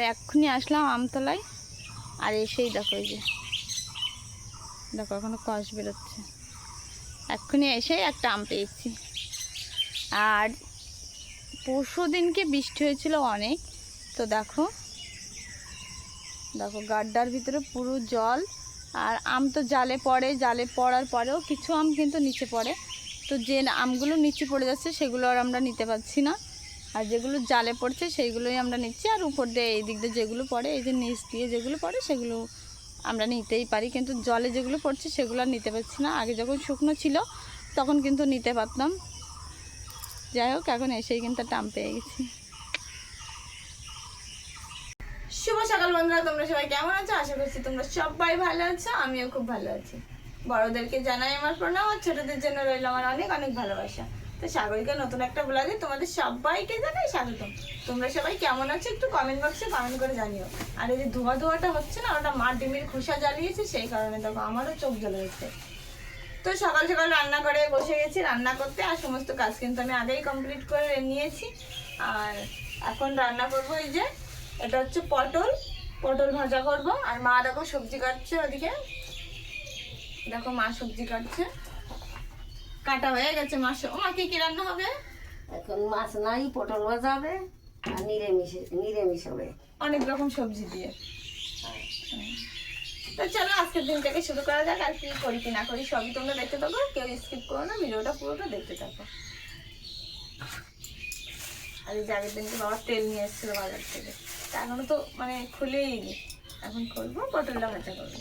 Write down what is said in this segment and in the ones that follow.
আর এক্ষুনি আসলাম আমতলায়। আর এসেই দেখো এই যে। দেখো, এখনও কষ বেরোচ্ছে। এক্ষুনি এসেই একটা আম পেয়েছি। আর পরশু দিনকে বৃষ্টি হয়েছিল অনেক। তো দেখো দেখো গাড্ডার ভিতরে পুরো জল। আর আম তো জালে পড়ে, জালে পড়ার পরেও কিছু আম কিন্তু নিচে পড়ে। তো যে আমগুলো নিচে পড়ে যাচ্ছে, সেগুলো আর আমরা নিতে পারছি না। আর যেগুলো জালে পড়ছে সেইগুলোই আমরা নিচ্ছি। আর উপর দিয়ে এই দিক দিয়ে যেগুলো পড়ে, এই যে নিচ দিয়ে যেগুলো পড়ে সেগুলো আমরা নিতেই পারি। কিন্তু জলে যেগুলো পড়ছে সেগুলো আর নিতে পারছি না। আগে যখন শুকনো ছিল তখন কিন্তু নিতে পারতাম। যাই হোক, এখন এসেই কিন্তু টাম পেয়ে গেছি। শুভ সকাল বন্ধুরা, তোমরা সবাই কেমন আছো? আশা করছি তোমরা সবাই ভালো আছো, আমিও খুব ভালো আছি। বড়দেরকে জানাই আমার প্রণাম, আর ছোটদের জন্য রইল আমার অনেক অনেক ভালোবাসা। তো সাগরিকা নতুন একটা ব্লগে তোমাদের সবাইকে জানাই স্বাগতম। তোমরা সবাই কেমন আছো একটু কমেন্ট বক্সে কমেন্ট করে জানিও। আর এই যে ধোয়া ধোয়াটা হচ্ছে না, ওটা মা ডিমের খোসা জ্বালিয়েছে, সেই কারণে দেখো আমারও চোখ জ্বলে হচ্ছে তো সকাল সকাল রান্না করে বসে গেছি, রান্না করতে, আর সমস্ত কাজ কিন্তু আমি আগেই কমপ্লিট করে নিয়েছি। আর এখন রান্না করব এই যে, এটা হচ্ছে পটল। পটল ভাজা করব, আর মা দেখো সবজি কাটছে ওদিকে। দেখো মা সবজি কাটছে। কাটা হয়ে গেছে মা স- ও মা কি কি রান্না হবে? এখন মাছ নাই পটল ভাজা হবে আর নিরামিষ নিরামিষ হবে। অনেক রকম সবজি দিয়ে। তো চলো আজকের দিন থেকে শুরু করা যাক। আর কি করি কি না করি সবই তোমরা দেখতে থাকো। কেউ স্কিপ করো না ভিডিওটা পুরোটা দেখতে থাকো। আর এই যে আগের দিনকে বাবা তেল নিয়ে এসেছিল বাজার থেকে। তা এখনও তো মানে খুলেই নি এখন খুলবো পটলটা ভাজা করব।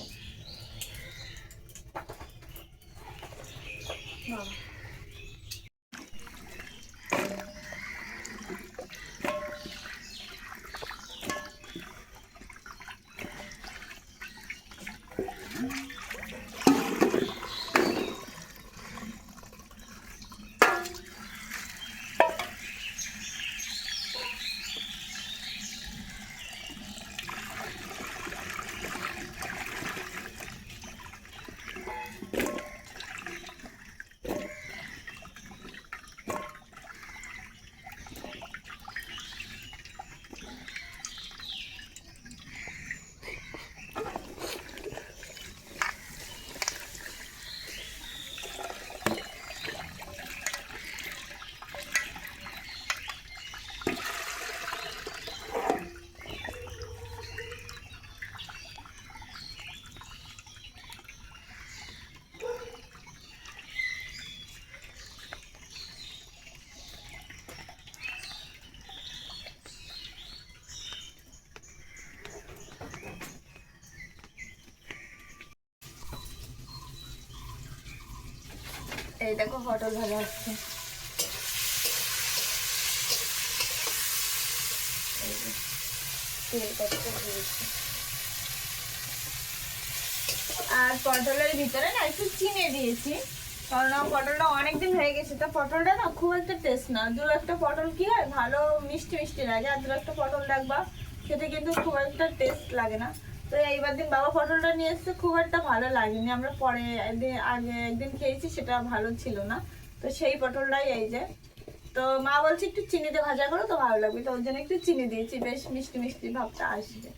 বাবা এই দেখো পটল ভাজা হচ্ছে। আর পটলের ভিতরে না একটু চিনি দিয়েছি। কারণ পটলটা অনেকদিন হয়ে গেছে। তো পটলটা না খুব একটা টেস্ট না। দু একটা পটল কি হয়, ভালো মিষ্টি মিষ্টি লাগে। আর দু একটা পটল রাখবা খেতে কিন্তু খুব একটা টেস্ট লাগে না। তো এইবার দিন বাবা পটলটা নিয়ে এসছে, খুব একটা ভালো লাগেনি। আমরা পরে একদিন, আগে একদিন খেয়েছি, সেটা ভালো ছিল না। তো সেই পটলটাই এই যে। তো মা বলছে একটু চিনিতে ভাজা করো, তো ভালো লাগবে। তো ওর জন্য একটু চিনি দিয়েছি, বেশ মিষ্টি মিষ্টি ভাবটা আসবে।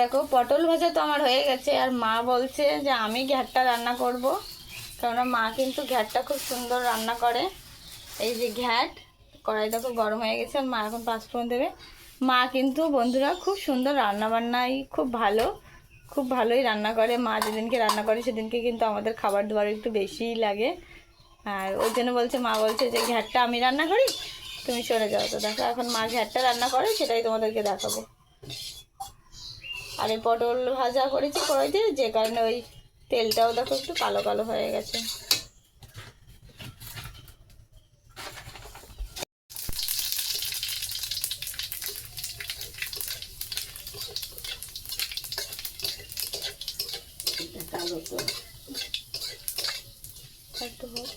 দেখো, পটল ভাজা তো আমার হয়ে গেছে। আর মা বলছে যে, আমি ঘ্যাটটা রান্না করব। কেননা মা কিন্তু ঘ্যাটটা খুব সুন্দর রান্না করে। এই যে ঘ্যাট, কড়াই দেখো গরম হয়ে গেছে, আর মা এখন পাঁচফোড়ন দেবে। মা কিন্তু, বন্ধুরা, খুব সুন্দর রান্না বান্নাই খুব ভালো, খুব ভালোই রান্না করে। মা যেদিনকে রান্না করে, সেদিনকে কিন্তু আমাদের খাবার দাবার একটু বেশিই লাগে। আর ওই জন্য বলছে, মা বলছে যে, ঘ্যাটটা আমি রান্না করি, তুমি সরে যাও। তো দেখো, এখন মা ঘ্যাটটা রান্না করে, সেটাই তোমাদেরকে দেখাবো। আর এই পটল ভাজা করেছি কড়াইতে, যে কারণে ওই তেলটাও দেখো একটু কালো কালো হয়ে গেছে। কালো তো একটু হোক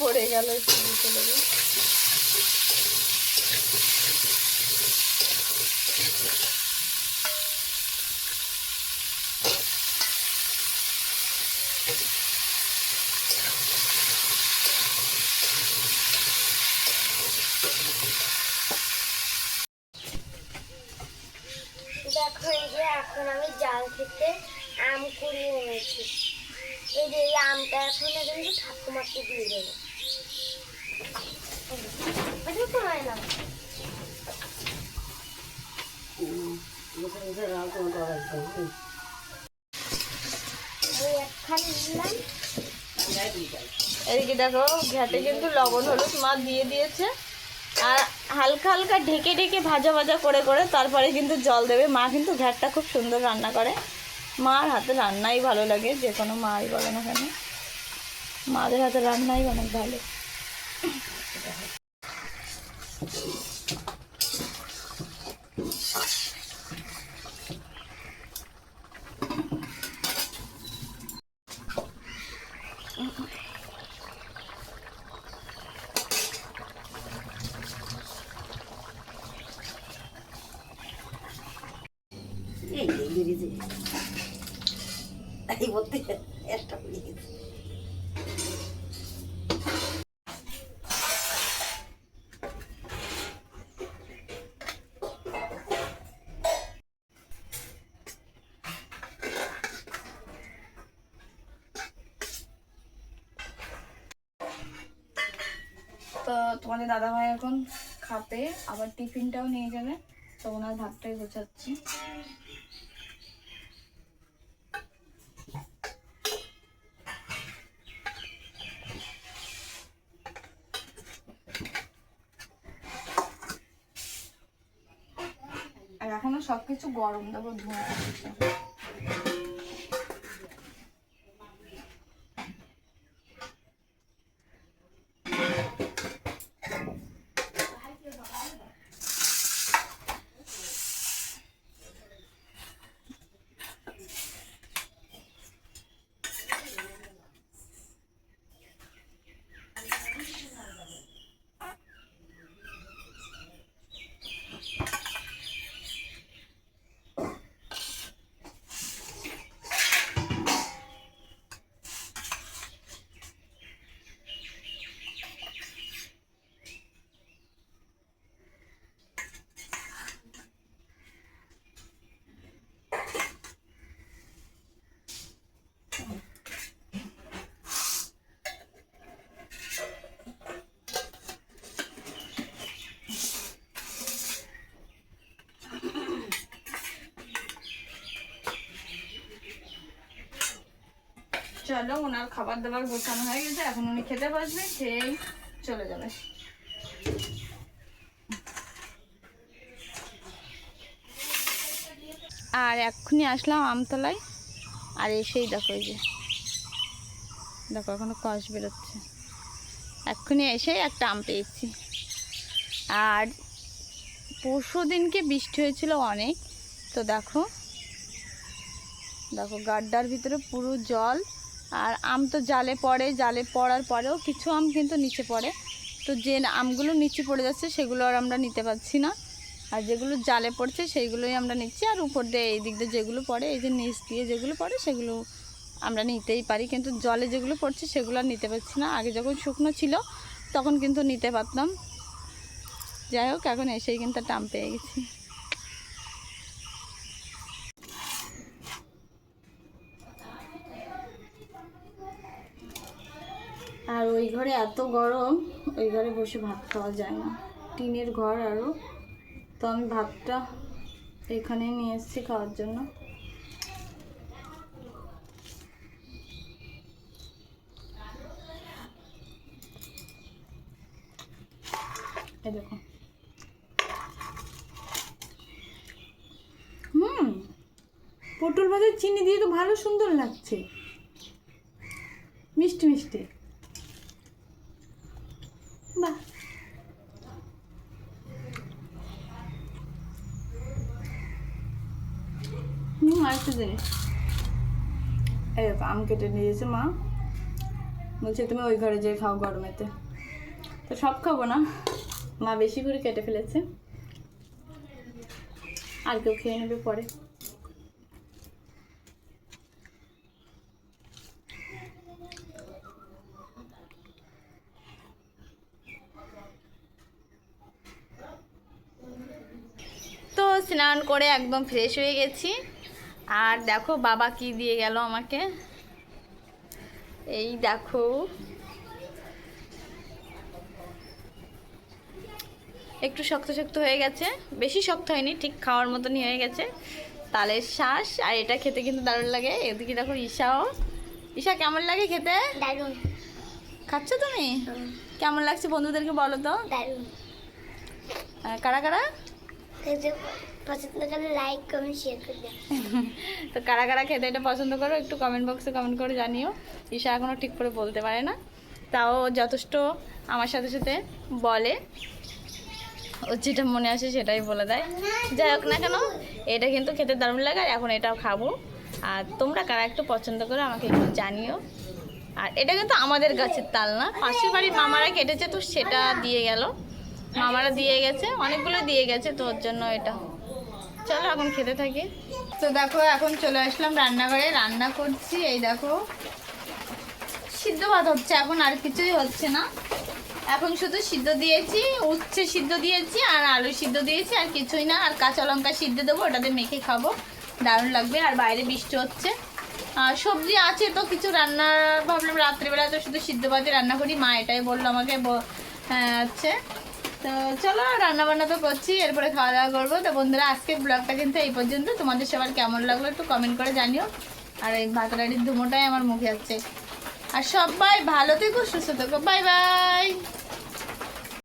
পড়ে গেল দেখো এই যে এখন আমি জাল থেকে আম কুড়িয়ে এনেছি। এই যে এই আমটা এখন কিন্তু ঠাকুমাকে দিয়ে এদিকে দেখো ঘ্যাটে কিন্তু লবণ, হলুদ মা দিয়ে দিয়েছে। আর হালকা হালকা ঢেকে ঢেকে ভাজা ভাজা করে করে তারপরে কিন্তু জল দেবে। মা কিন্তু ঘ্যাটটা খুব সুন্দর রান্না করে। মার হাতে রান্নাই ভালো লাগে, যে কোনো মাই বলে না কেন। মাদের হাতে রান্নাই অনেক ভালো এই যে বেরিয়েছে এই ভর্তি একটা বেরিয়ে গেছে তো তোমাদের দাদাভাই এখন খাবে, আবার টিফিনটাও নিয়ে যাবে, তো ওনার ভাতটাই গোছাচ্ছি। আর এখনও সবকিছু গরম, দেখো ধোঁয়া চলো, ওনার খাবার দাবার গোছানো হয়ে গেছে, এখন উনি খেতে বসবে, খেয়েই চলে যাবে। আর এক্ষুনি আসলাম আমতলায়, আর এসেই দেখো এই যে। দেখো, এখনও কষ বেরোচ্ছে। এক্ষুনি এসেই একটা আম পেয়েছি। আর পরশু দিনকে বৃষ্টি হয়েছিল অনেক, তো দেখো। দেখো, গাড্ডার ভিতরে পুরো জল আর আম তো জালে পড়ে, জালে পড়ার পরেও কিছু আম কিন্তু নিচে পড়ে। তো যে আমগুলো নিচে পড়ে যাচ্ছে, সেগুলো আর আমরা নিতে পারছি না। আর যেগুলো জালে পড়ছে, সেইগুলোই আমরা নিচ্ছি। আর উপর দিয়ে, এই দিক দিয়ে যেগুলো পড়ে, এই যে নিচ দিয়ে যেগুলো পড়ে, সেগুলো আমরা নিতেই পারি। কিন্তু জলে যেগুলো পড়ছে, সেগুলো আর নিতে পারছি না। আগে যখন শুকনো ছিল, তখন কিন্তু নিতে পারতাম। যাই হোক, এখন এসেই কিন্তু আম পেয়ে গেছি। আর ওই ঘরে এত গরম, ওই ঘরে বসে ভাত খাওয়া যায় না। টিনের ঘর আরও তো আমি ভাতটা এখানে নিয়ে এসেছি খাওয়ার জন্য। হুম, পটল ভাজার চিনি দিয়ে তো ভালো সুন্দর লাগছে। মিষ্টি মিষ্টি। বাহ হুম, আরেকটা জিনিস। এই দেখো, আম কেটে নিয়েছে মা। বলছে, তুমি ওই ঘরে যেয়ে খাও গরমেতে তো সব খাব না। মা বেশি করে কেটে ফেলেছে। আর কেউ খেয়ে নেবে পরে তো স্নান করে একদম ফ্রেশ হয়ে গেছি। আর দেখো বাবা কি দিয়ে গেল আমাকে। এই দেখো। একটু শক্ত শক্ত হয়ে গেছে। বেশি শক্ত হয়নি ঠিক খাওয়ার মতনই হয়ে গেছে। তালের শ্বাস আর এটা খেতে কিন্তু দারুণ লাগে। এদিকে দেখো ঈশাও। ঈশা কেমন লাগে খেতে? দারুণ। খাচ্ছ তুমি? কেমন লাগছে বন্ধুদেরকে বলো তো? দারুণ। কারা কারা? পছন্দ করলে লাইক কমেন্ট শেয়ার করে দেন তো কারা কারা খেতে এটা পছন্দ করো, একটু কমেন্ট বক্সে কমেন্ট করে জানিও। ঈশা এখনও ঠিক করে বলতে পারে না। তাও যথেষ্ট আমার সাথে সাথে বলে। ও যেটা মনে আসে সেটাই বলে দেয়। যাই হোক না কেন, এটা কিন্তু খেতে দারুণ লাগে, আর এখন এটাও খাব। আর তোমরা কারা একটু পছন্দ করো আমাকে একটু জানিও। আর এটা কিন্তু আমাদের গাছের তাল না, পাশের বাড়ির মামারা কেটেছে তো সেটা দিয়ে গেল। মামারা দিয়ে গেছে, অনেকগুলো দিয়ে গেছে, তো ওর জন্য এটা। চলো এখন খেতে থাকি। তো দেখো এখন চলে আসলাম রান্নাঘরে। রান্না করছি এই দেখো। সিদ্ধ ভাত হচ্ছে এখন আর কিছুই হচ্ছে না। এখন শুধু সিদ্ধ দিয়েছি উচ্ছে সিদ্ধ দিয়েছি আর আলু সিদ্ধ দিয়েছি আর কিছুই না। আর কাঁচা লঙ্কা সিদ্ধ দেবো ওটাতে মেখে খাব। দারুণ লাগবে আর বাইরে বৃষ্টি হচ্ছে। আর সবজি আছে তো কিছু রান্নার ভাবলাম রাত্রিবেলা তো শুধু সিদ্ধ ভাতে রান্না করি। মা এটাই বলল আমাকে হ্যাঁ, হচ্ছে। তো চলো রান্না বান্না তো করছি, এরপরে খাওয়া দাওয়া করব। তো বন্ধুরা, আজকের ব্লগটা কিন্তু এই পর্যন্ত। তোমাদের সবার কেমন লাগল একটু কমেন্ট করে জানিও। আর এই ভাতরাড়ির ধুমোটাই আমার মুখে আছে আর সবাই ভালো থেকো, সুস্থ থেকো। Bye bye